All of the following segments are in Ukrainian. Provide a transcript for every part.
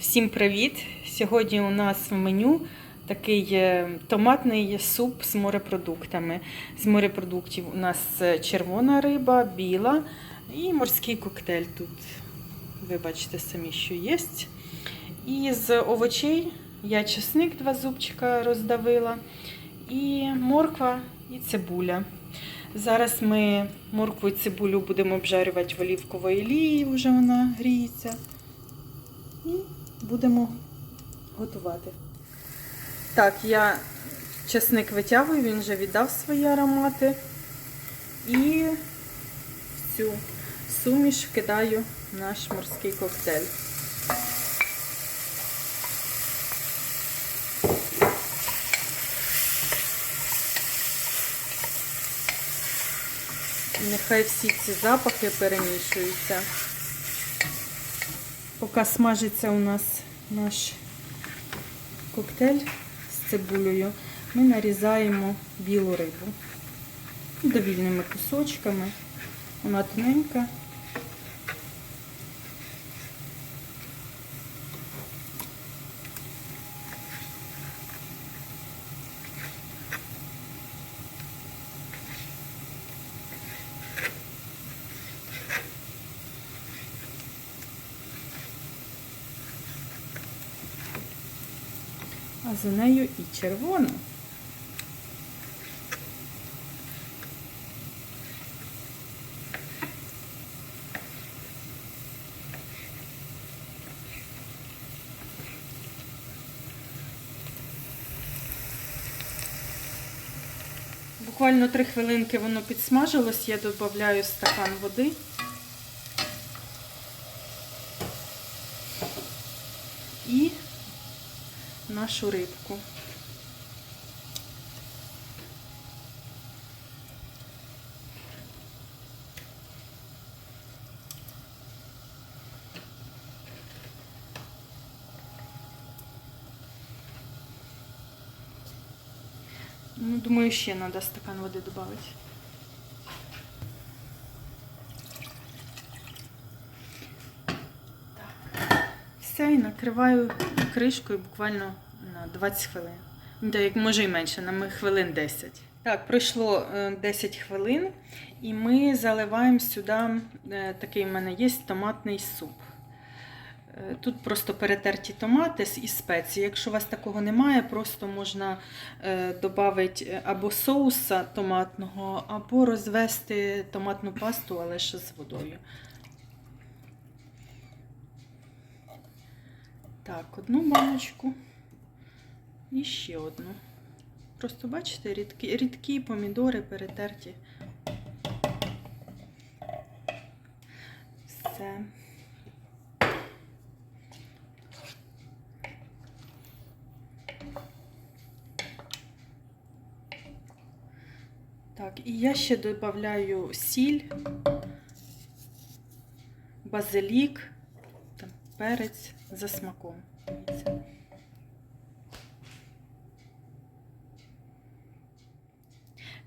Всім привіт! Сьогодні у нас в меню такий е, томатний суп з морепродуктами. З морепродуктів у нас е, червона риба, біла і морський коктейль тут. Ви бачите самі, що є. І з овочей я чесник два зубчика роздавила, і морква, і цибуля. Зараз ми моркву і цибулю будемо обжарювати в олівковій олії, вже вона гріється. Будемо готувати. Так, я чесник витягую, він вже віддав свої аромати. І в цю суміш кидаю наш морський коктейль. Нехай всі ці запахи перемішуються. Поки смажиться у нас наш коктейль з цибулею, ми нарізаємо білу рибу довільними кусочками. Вона тоненька. А за нею і червона. Буквально три хвилинки воно підсмажилось, я додаю стакан води. І нашу рибку. Ну, думаю, ще треба стакан води додати. Все, і накриваю кришкою буквально на 20 хвилин. Ну, як може і менше, на хвилин 10. Так, пройшло е, 10 хвилин, і ми заливаємо сюди е, такий в мене є томатний суп. Е, Тут просто перетерті томати і спеції. Якщо у вас такого немає, просто можна додати або соуса томатного, або розвести томатну пасту, але ще з водою. Так, одну баночку і ще одну. Просто бачите, рідкі, рідкі помідори перетерті. Все. Так, і я ще додаю сіль, базилік, перець за смаком.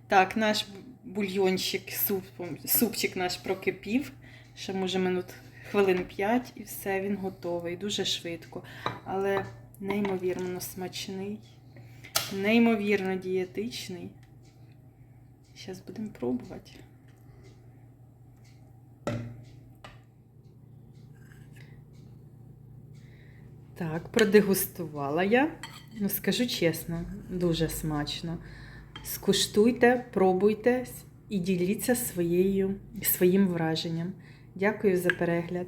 Так, наш бульйончик, суп, супчик наш прокипів. Ще може минут хвилин 5 і все, він готовий. Дуже швидко. Але неймовірно смачний, неймовірно дієтичний. Зараз будемо пробувати. Так, продегустувала я. Ну, скажу чесно, дуже смачно. Скуштуйте, пробуйте і діліться своєю, своїм враженням. Дякую за перегляд.